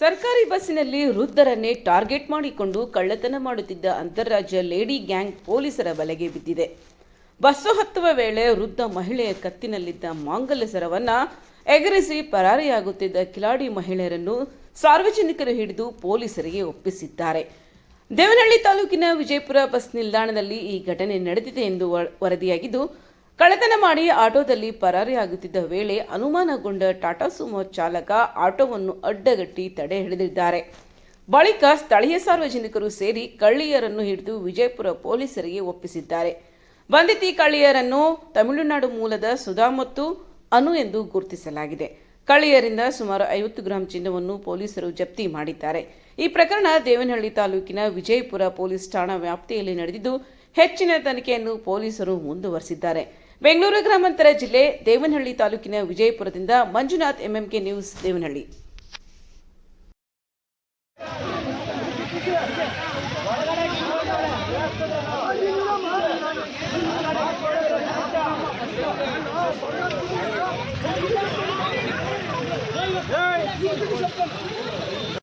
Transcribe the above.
ಸರ್ಕಾರಿ ಬಸ್ಸಿನಲ್ಲಿ ವೃದ್ಧರನ್ನೇ ಟಾರ್ಗೆಟ್ ಮಾಡಿಕೊಂಡು ಕಳ್ಳತನ ಮಾಡುತ್ತಿದ್ದ ಅಂತಾರಾಜ್ಯ ಲೇಡಿ ಗ್ಯಾಂಗ್ ಪೊಲೀಸರ ಬಲೆಗೆ ಬಿದ್ದಿದೆ. ಬಸ್ಸು ಹತ್ತುವ ವೇಳೆ ವೃದ್ಧ ಮಹಿಳೆಯ ಕತ್ತಿನಲ್ಲಿದ್ದ ಮಾಂಗಲ್ಯ ಸರವನ್ನ ಎಗರಿಸಿ ಪರಾರಿಯಾಗುತ್ತಿದ್ದ ಕಿಲಾಡಿ ಮಹಿಳೆಯರನ್ನು ಸಾರ್ವಜನಿಕರು ಹಿಡಿದು ಪೊಲೀಸರಿಗೆ ಒಪ್ಪಿಸಿದ್ದಾರೆ. ದೇವನಹಳ್ಳಿ ತಾಲೂಕಿನ ವಿಜಯಪುರ ಬಸ್ ನಿಲ್ದಾಣದಲ್ಲಿ ಈ ಘಟನೆ ನಡೆದಿದೆ ಎಂದು ವರದಿಯಾಗಿದ್ದು ಕಳ್ಳತನ ಮಾಡಿ ಆಟೋದಲ್ಲಿ ಪರಾರಿಯಾಗುತ್ತಿದ್ದ ವೇಳೆ ಅನುಮಾನಗೊಂಡ ಟಾಟಾ ಸುಮೋ ಚಾಲಕ ಆಟೋವನ್ನು ಅಡ್ಡಗಟ್ಟಿ ತಡೆ ಹಿಡಿದಿದ್ದಾರೆ. ಬಳಿಕ ಸ್ಥಳೀಯ ಸಾರ್ವಜನಿಕರು ಸೇರಿ ಕಳ್ಳಿಯರನ್ನು ಹಿಡಿದು ವಿಜಯಪುರ ಪೊಲೀಸರಿಗೆ ಒಪ್ಪಿಸಿದ್ದಾರೆ. ಬಂಧಿತಿ ಕಳ್ಳಿಯರನ್ನು ತಮಿಳುನಾಡು ಮೂಲದ ಸುಧಾ ಮತ್ತು ಅನು ಎಂದು ಗುರುತಿಸಲಾಗಿದೆ. ಕಳ್ಳಿಯರಿಂದ ಸುಮಾರು ಐವತ್ತು ಗ್ರಾಂ ಚಿನ್ನವನ್ನು ಪೊಲೀಸರು ಜಪ್ತಿ ಮಾಡಿದ್ದಾರೆ. ಈ ಪ್ರಕರಣ ದೇವನಹಳ್ಳಿ ತಾಲೂಕಿನ ವಿಜಯಪುರ ಪೊಲೀಸ್ ಠಾಣಾ ವ್ಯಾಪ್ತಿಯಲ್ಲಿ ನಡೆದಿದ್ದು, ಹೆಚ್ಚಿನ ತನಿಖೆಯನ್ನು ಪೊಲೀಸರು ಮುಂದುವರೆಸಿದ್ದಾರೆ. ಬೆಂಗಳೂರು ಗ್ರಾಮಾಂತರ ಜಿಲ್ಲೆ ದೇವನಹಳ್ಳಿ ತಾಲೂಕಿನ ವಿಜಯಪುರದಿಂದ ಮಂಜುನಾಥ್ ಎಂಎಂಕೆ ನ್ಯೂಸ್ ದೇವನಹಳ್ಳಿ!